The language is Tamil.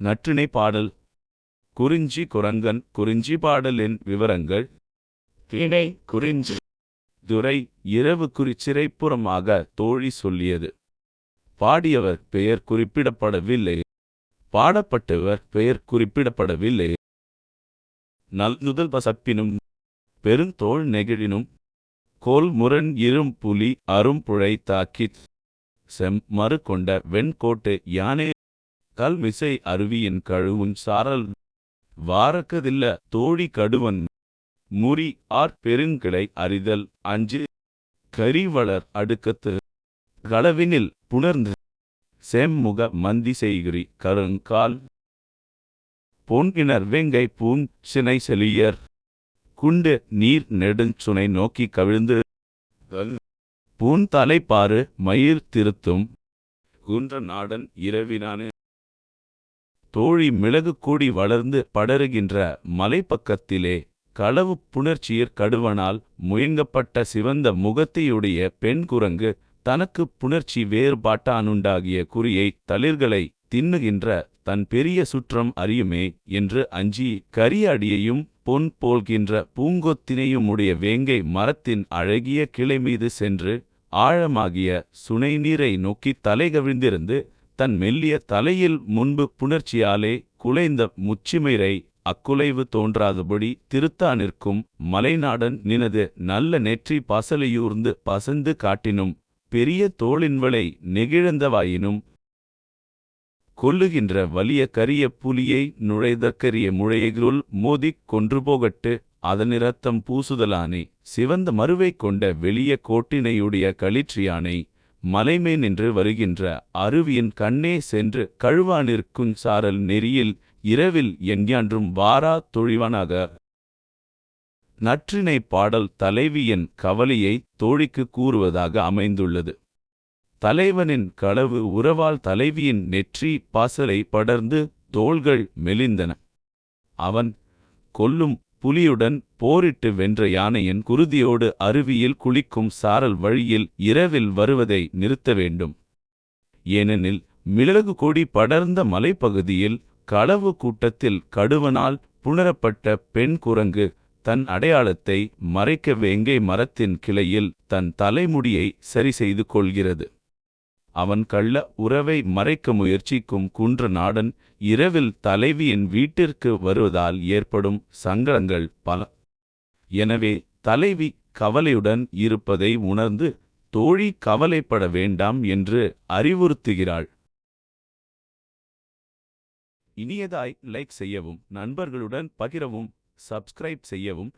நற்றிணை பாடல். குறிஞ்சி குரங்கன் குறிஞ்சி பாடலின் விவரங்கள். திணை குறிஞ்சி. துரை இரவு குறிச்சிறைப்புறமாக தோழி சொல்லியது. பாடியவர் பெயர் குறிப்பிடப்படவில்லை. பாடப்பட்டவர் பெயர் குறிப்பிடப்படவில்லை. நல்நுதல் பசப்பினும் பெருந்தோள் நெகிழினும் கோல் முரண் இரும் புலி அரும்புழை தாக்கித் செம் மறு கொண்ட வெண்கோட்டு யானே கல்மிசை அருவியின் கழுவும் சாரல் வாரக்கதில்ல தோழி கடுவன் முறி ஆர் பெருங்கிளை அறிதல் அஞ்சு கரிவளர் அடுக்கத்து களவினில் புணர்ந்து செம்முக மந்தி செய்கிறி கருங்கால் பொன்கிணர் வெங்கை பூங் சினை செலியர் குண்டு நீர் நெடுஞ்சுனை நோக்கி கவிழ்ந்து பூன் தலைப்பாறு மயிர் திருத்தும் குன்ற நாடன் இரவினானு தோழி மிளகு கூடி வளர்ந்து படருகின்ற மலைப்பக்கத்திலே களவு புணர்ச்சியிற் கடுவனால் முயங்கப்பட்ட சிவந்த முகத்தையுடைய பெண் குரங்கு தனக்கு புணர்ச்சி வேறுபாட்டானுண்டாகிய குறியை தளிர்களை தின்னுகின்ற தன் பெரிய சுற்றம் அறியுமே என்று அஞ்சி கரியடியையும் பொன் போல்கின்ற பூங்கொத்தினையுமுடைய வேங்கை மரத்தின் அழகிய கிளை மீது சென்று ஆழமாகிய சுனை நீரை நோக்கி தலைகவிழ்ந்திருந்து தன் மெல்லிய தலையில் முன்பு புணர்ச்சியாலே குலைந்த முச்சிமைரை அக்குலைவு தோன்றாதபடி திருத்தா நிற்கும் மலைநாடன் நினது நல்ல நெற்றி பசலையூர்ந்து பசந்து காட்டினும் பெரிய தோளின்வளை நெகிழந்தவாயினும் கொல்லுகின்ற வலிய கரிய புலியை நுழைதற்கரிய முழையைகளுள் மோதிக் கொன்று போகட்டு அதனிரத்தம் பூசுதலானே. சிவந்த மறுவை கொண்ட வெளிய கோட்டினையுடைய களிற்றியானை மலைமே நின்று வருகின்ற அருவியின் கண்ணே சென்று கழுவானிற்குஞ் சாரல் நெறியில் இரவில் எஞ்ஞான்றும் வாரா தொழிவானாக. நற்றினை பாடல் தலைவியின் கவலையை தோழிக்கு கூறுவதாக அமைந்துள்ளது. தலைவனின் களவு உறவால் தலைவியின் நெற்றி பாசலை படர்ந்து தோள்கள் மெலிந்தன. அவன் கொல்லும் புலியுடன் போரிட்டு வென்ற யானையின் குருதியோடு அருவியில் குளிக்கும் சாரல் வழியில் இரவில் வருவதை நிறுத்த வேண்டும். ஏனெனில் மிளகு கொடி படர்ந்த மலைப்பகுதியில் களவு கூட்டத்தில் கடுவனால் புணரப்பட்ட பெண் குரங்கு தன் அடையாளத்தை மறைக்க வேங்கை மரத்தின் கிளையில் தன் தலைமுடியை சரி செய்து கொள்கிறது. அவன் கள்ள உறவை மறைக்க முயற்சிக்கும் குன்ற நாடன் இரவில் தலைவியின் வீட்டிற்கு வருவதால் ஏற்படும் சங்கடங்கள் பல. எனவே தலைவி கவலையுடன் இருப்பதை உணர்ந்து தோழி கவலைப்பட வேண்டாம் என்று அறிவுறுத்துகிறாள். இனியதாய் லைக் செய்யவும் நண்பர்களுடன் பகிரவும் சப்ஸ்கிரைப் செய்யவும்.